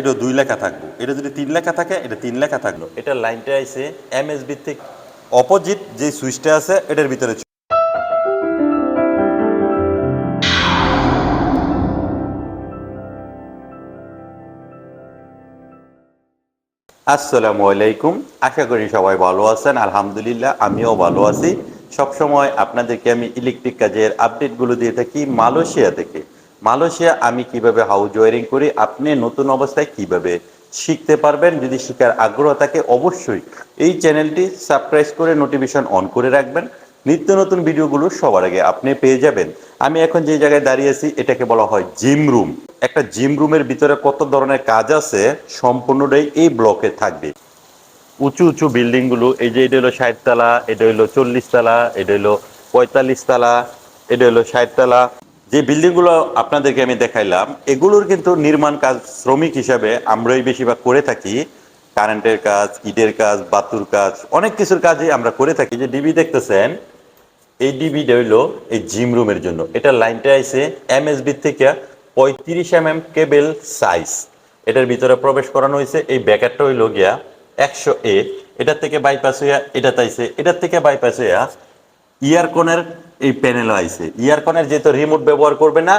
এটা দুই লেখা থাকব। এটা যদি তিন লেখা থাকে, এটা তিন লেখা থাকল। এটা লাইনটা আছে এমএসবি থেকে অপোজিট যে সুইচটা আছে, এটার ভিতরে আসসালামু আলাইকুম। আশা করি সবাই ভালো আছেন। আলহামদুলিল্লাহ, আমিও ভালো আছি। সবসময় আপনাদেরকে আমি ইলেকট্রিক কাজের আপডেটগুলো দিয়ে থাকি মালয়েশিয়া থেকে। মালয়েশিয়া আমি কীভাবে হাউস ওয়ারিং করি, আপনি নতুন অবস্থায় কীভাবে শিখতে পারবেন, যদি শেখার আগ্রহ থাকে অবশ্যই এই চ্যানেলটি সাবস্ক্রাইব করে নোটিফিকেশন অন করে রাখবেন। নিত্য নতুন ভিডিওগুলো সবার আগে আপনি পেয়ে যাবেন। আমি এখন যে জায়গায় দাঁড়িয়ে আছি, এটাকে বলা হয় জিম রুম। একটা জিম রুমের ভিতরে কত ধরনের কাজ আছে সম্পূর্ণটাই এই ব্লকে থাকবে। উঁচু উঁচু বিল্ডিংগুলো এই যে এটা হলো ষাট তালা এটা হলো চল্লিশ তালা এটা হলো পঁয়তাল্লিশ তালা এটা হলো ষাট তালা যে বিল্ডিংগুলো আপনাদেরকে আমি দেখাইলাম, এগুলোর কিন্তু নির্মাণ কাজ শ্রমিক হিসাবে আমরাই বেশিরভাগ করে থাকি। কারেন্টের কাজ, ইটের কাজ, বাতুর কাজ, অনেক কিছুর কাজই আমরা করে থাকি। যে ডিবি দেখতেছেন, এই ডিবিটা হইল এই জিম রুমের জন্য। এটা লাইনটা আছে এমএসবি থেকে পঁয়ত্রিশ এম এম কেবেল সাইজ এটার ভিতরে প্রবেশ করানো হয়েছে এই ব্যাকারটা হইল গিয়া একশো এ এটার থেকে বাইপাস হইয়া এটা তাইছে এটার থেকে বাইপাস হইয়া ইয়ারকনের এই প্যানেল আইছে। ইয়ারকনের যেহেতু রিমোট ব্যবহার করবে না,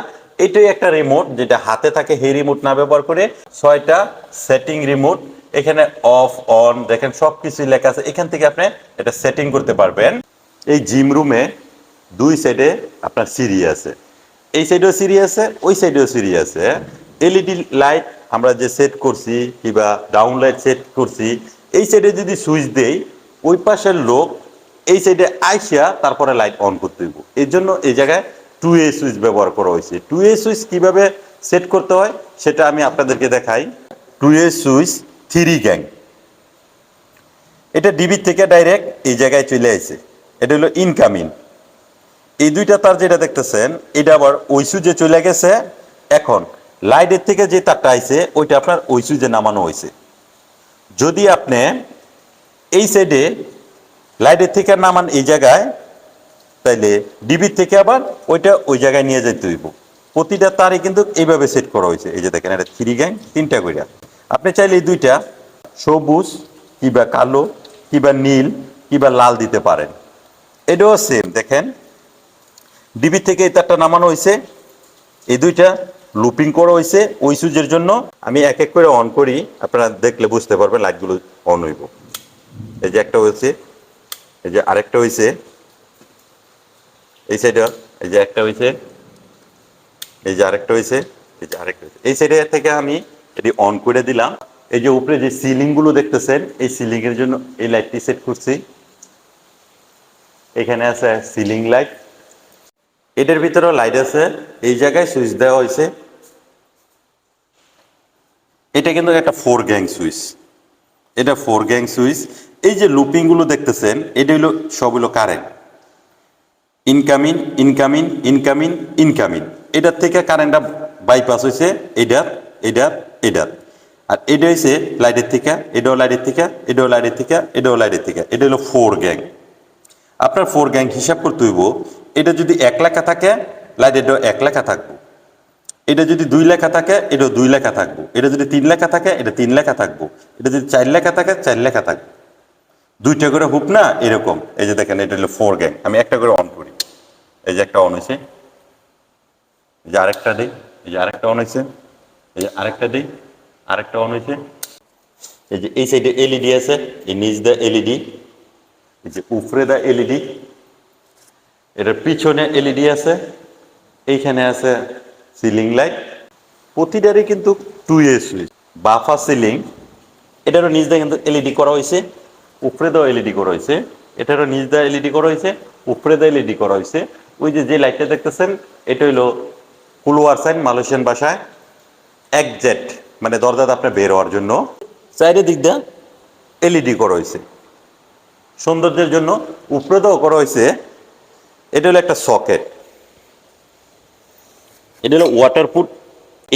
এটাই একটা রিমোট যেটা হাতে থাকে সেই রিমোট না ব্যবহার করে ছয়টা সেটিং রিমোট এখানে অফ অন দেখেন সব কিছুই লেখা আছে। এখান থেকে আপনি এটা সেটিং করতে পারবেন। এই জিম রুমে দুই সাইডে আপনার সিঁড়ি আছে। এই সাইডেও সিঁড়ি আছে, ওই সাইডেও সিঁড়ি আছে। এলইডি লাইট আমরা যে সেট করছি কিংবা ডাউন লাইট সেট করছি, এই সাইডে যদি সুইচ দেই, ওই পাশের লোক এই সাইডে আইসিয়া তারপরে লাইট অন করতে হইব। এর জন্য এই জায়গায় টু এ সুইচ ব্যবহার করা হয়েছে। টু এ সুইচ কীভাবে সেট করতে হয় সেটা আমি আপনাদেরকে দেখাই। Two A switch three gang এটা ডিবি থেকে ডাইরেক্ট এই জায়গায় চলে আসে এটা হলো ইনকামিং এই দুইটা তার যেটা দেখতেছেন, এটা আবার ওই সুইচে চলে গেছে। এখন লাইটের থেকে যে তারটা আইছে, ওইটা আপনার ওই সুইচে নামানো হয়েছে। যদি আপনি এই সাইডে লাইটের থেকে নামান এই জায়গায়, তাইলে ডিবির থেকে আবার ওইটা ওই জায়গায় নিয়ে যেতে হইব। প্রতিটা তারই কিন্তু এইভাবে সেট করা হয়েছে। এই যে দেখেন, এটা থ্রি গ্যাং তিনটা কইরা। আপনি চাইলে এই দুইটা, সবুজ, কিবা কালো, কিবা নীল, কিবা লাল দিতে পারেন। এটাও সেম দেখেন। ডিবি থেকে এই তারটা নামানো হয়েছে এই দুইটা লুপিং করা হয়েছে ওই সুইচের জন্য। আমি এক এক করে অন করি। আপনারা দেখলে বুঝতে পারবেন লাইটগুলো অন হইব। এই যে একটা হয়েছে এই যে আরেকটা হয়েছে এই সাইডে এই যে একটা হয়েছে এই যে আরেকটা হয়েছে এই যে আরেকটা হয়েছে এই সাইডে থেকে আমি এটি অন করে দিলাম। এই যে উপরে যে সিলিংগুলো দেখতেছেন, এই সিলিং এর জন্য এই লাইটটি সেট করছি। এখানে আছে সিলিং লাইট এটার ভিতরেও লাইট আছে। এই জায়গায় সুইচ দেওয়া হয়েছে এটা কিন্তু একটা ফোর গ্যাং সুইচ এটা ফোর গ্যাং সুইচ এই যে লুপিংগুলো দেখতেছেন, এটা হলো, সব হলো current incoming incoming incoming incoming এটার থেকে কারেন্টটা বাইপাস হয়েছে, এটার এটার এটার। আর এটা হয়েছে লাইটের থেকে, এটাও লাইটের থেকে, এটাও লাইটের থেকে, এটাও লাইটের থেকে। এটা হলো ফোর গ্যাং আপনার ফোর গ্যাং হিসাব করতে হইব, এটা যদি এক লেখা থাকে লাইট এটাও এক লেখা থাকব। এটা যদি দুই লেখা থাকে এটা দুই লেখা থাকব। এটা যদি তিন লেখা থাকে, এটা তিন লেখা থাকব। এটা যদি চার লেখা থাকে, চার লেখা থাকবে। দুইটা করে হুক না, এরকম। এই যে দেখেন, এটা হলো ফোর গ্যাং আমি একটা করে অন করি। এই যে একটা অন হয়েছে এই যে আরেকটা দিই। এই যে আরেকটা অন হয়েছে এই যে আরেকটা দিই। আরেকটা অন হয়েছে এই যে এই সাইডে এলইডি আছে, এই নিচ দা এলইডি এই যে উপরে দা এলইডি এটার পিছনে এলইডি আছে। এইখানে আছে সিলিং লাইট প্রতিটারই কিন্তু টু এ সুইচ বাফা সিলিং এটারও নিচ দিয়ে কিন্তু এলইডি করা হয়েছে, উপরে দেওয়া এলইডি করা হয়েছে, এটারও নিচ দেওয়া এলইডি করা হয়েছে, উপরে দেওয়া এলইডি করা হয়েছে। ওই যে যে লাইটটা দেখতেছেন, এটা হইল কুলোয়ার সাইন মালয়েশিয়ান ভাষায় একজেট মানে দরজাতে আপনার বের হওয়ার জন্য। চাইরে দিক দিয়ে এলইডি করা হয়েছে। সৌন্দর্যের জন্য উপরে দেওয়া করা হয়েছে, এটা হলো একটা সকেট এটা হলো ওয়াটারপ্রুফ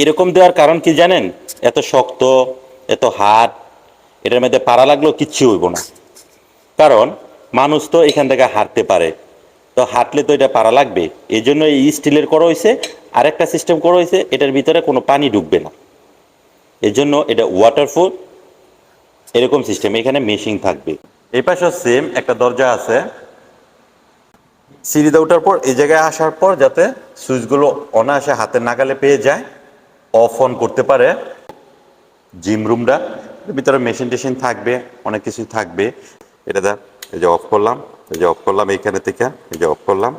এরকম দেওয়ার কারণ কি জানেন? এত শক্ত, এত হাত এটার মধ্যে পাড়া লাগলেও কিচ্ছু হইব না। কারণ মানুষ তো এখান থেকে হাঁটতে পারে। তো হাঁটলে তো এটা পাড়া লাগবে। এই জন্য এই স্টিলের করা হয়েছে আরেকটা সিস্টেম করা হয়েছে এটার ভিতরে কোনো পানি ঢুকবে না। এর জন্য এটা ওয়াটারফুল এরকম সিস্টেম এখানে মেশিং থাকবে। এই পাশে সেম একটা দরজা আছে। সিঁড়িতে ওঠার পর, এই জায়গায় আসার পর যাতে সুইচগুলো অনায়াসে হাতের নাগালে পেয়ে যায়, অফ অন করতে পারে জিম রুমটা। ভিতরে মেশিন টেশিন থাকবে, অনেক কিছু থাকবে। এটা দেখ, এই যে অফ করলাম, এই যে অফ করলাম, এইখানে থেকে এই যে অফ করলাম,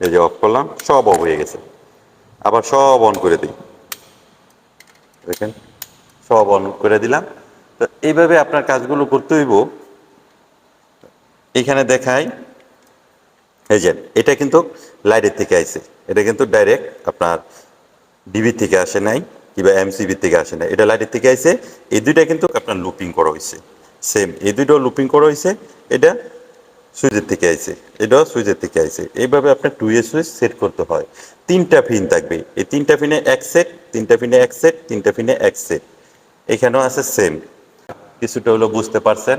এই যে অফ করলাম, সব অফ হয়ে গেছে। আবার সব অন করে দিই। দেখেন, সব অন করে দিলাম। তো এইভাবে আপনার কাজগুলো করতে হইব। এখানে দেখাই, এই যে, এটা কিন্তু লাইটের থেকে আইছে। এটা কিন্তু ডাইরেক্ট আপনার ডিবি থেকে আসে নাই কিংবা এমসিবি থেকে আসে নাই। এটা লাইটের থেকে আইছে। এই দুইটা কিন্তু আপনার লুপিং করা হয়েছে সেম এই দুইটাও লুপিং করা হয়েছে এটা সুইচের থেকে আইছে। এটাও সুইচের থেকে আইছে। এইভাবে আপনার টু এ সুইচ সেট করতে হয়। তিনটা ফিন থাকবে। এই তিনটা ফিনে এক সেট তিনটা ফিনে এক সেট তিনটা ফিনে এক সেট এখানেও আছে সেম কিছুটা হলো বুঝতে পারছেন।